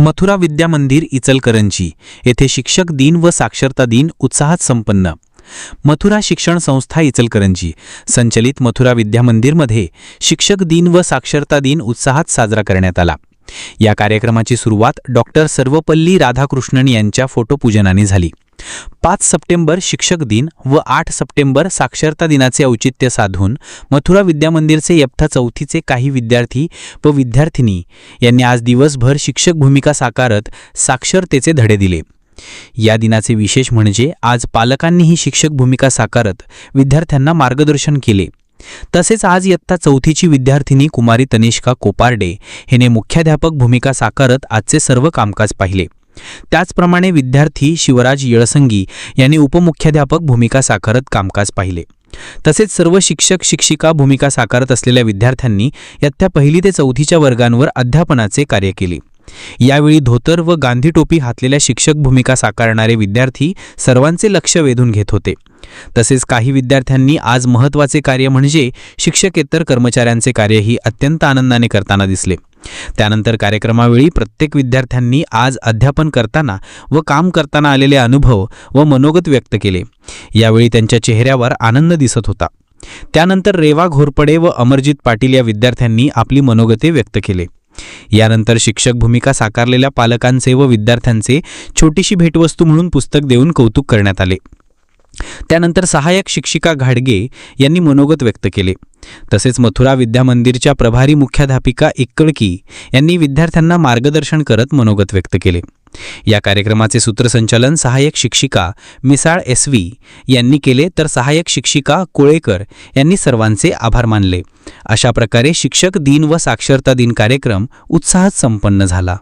मथुरा विद्या मंदिर इचलकरंजी. येथे शिक्षक दिन व साक्षरता दिन उत्साहात संपन्न. मथुरा शिक्षण संस्था इचलकरंजी. संचलित मथुरा विद्या मंदिरमध्ये शिक्षक दिन व साक्षरता दिन उत्साहात साजरा करण्यात आला. या कार्यक्रमाची सुरुवात डॉक्टर सर्वपल्ली राधाकृष्णन यांच्या फोटोपूजनाने झाली. पाच सप्टेंबर शिक्षक दिन व आठ सप्टेंबर साक्षरता दिनाचे औचित्य साधून मथुरा विद्यामंदिरचे यप्था चौथीचे काही विद्यार्थी व विद्यार्थिनी यांनी आज दिवसभर शिक्षक भूमिका साकारत साक्षरतेचे धडे दिले. या दिनाचे विशेष म्हणजे आज पालकांनीही शिक्षक भूमिका साकारत विद्यार्थ्यांना मार्गदर्शन केले. तसेच आज इयत्ता चौथीची विद्यार्थिनी कुमारी तनिष्का कोपार्डे हिने मुख्याध्यापक भूमिका साकारत आजचे सर्व कामकाज पाहिले. त्याचप्रमाणे विद्यार्थी शिवराज येळसंगी यांनी उपमुख्याध्यापक भूमिका साकारत कामकाज पाहिले. तसेच सर्व शिक्षक शिक्षिका भूमिका साकारत असलेल्या विद्यार्थ्यांनी इयत्ता पहिली ते चौथीच्या वर्गांवर अध्यापनाचे कार्य केले. यावेळी धोतर व गांधी टोपी हातलेल्या शिक्षक भूमिका साकारणारे विद्यार्थी सर्वांचे लक्ष वेधून घेत होते. तसेच काही विद्यार्थ्यांनी आज महत्त्वाचे कार्य म्हणजे शिक्षकेतर कर्मचाऱ्यांचे कार्यही अत्यंत आनंदाने करताना दिसले. त्यानंतर कार्यक्रमावेळी प्रत्येक विद्यार्थ्यांनी आज अध्यापन करताना व काम करताना आलेले अनुभव व मनोगत व्यक्त केले. यावेळी त्यांच्या चेहऱ्यावर आनंद दिसत होता. त्यानंतर रेवा घोरपडे व अमरजित पाटील या विद्यार्थ्यांनी आपली मनोगते व्यक्त केले. यानंतर शिक्षक भूमिका साकारलेल्या पालकांचे व विद्यार्थ्यांचे छोटीशी भेटवस्तू म्हणून पुस्तक देऊन कौतुक करण्यात आले. त्यानंतर सहाय्यक शिक्षिका घाडगे यांनी मनोगत व्यक्त केले. तसेच मथुरा विद्या मंदिरच्या प्रभारी मुख्याध्यापिका इक्कळकी यांनी विद्यार्थ्यांना मार्गदर्शन करत मनोगत व्यक्त केले. या कार्यक्रमाचे सूत्रसंचालन सहाय्यक शिक्षिका मिसाळ एस व्ही यांनी केले तर सहाय्यक शिक्षिका कोळेकर यांनी सर्वांचे आभार मानले. अशा प्रकारे शिक्षक दिन व साक्षरता दिन कार्यक्रम उत्साहात संपन्न झाला.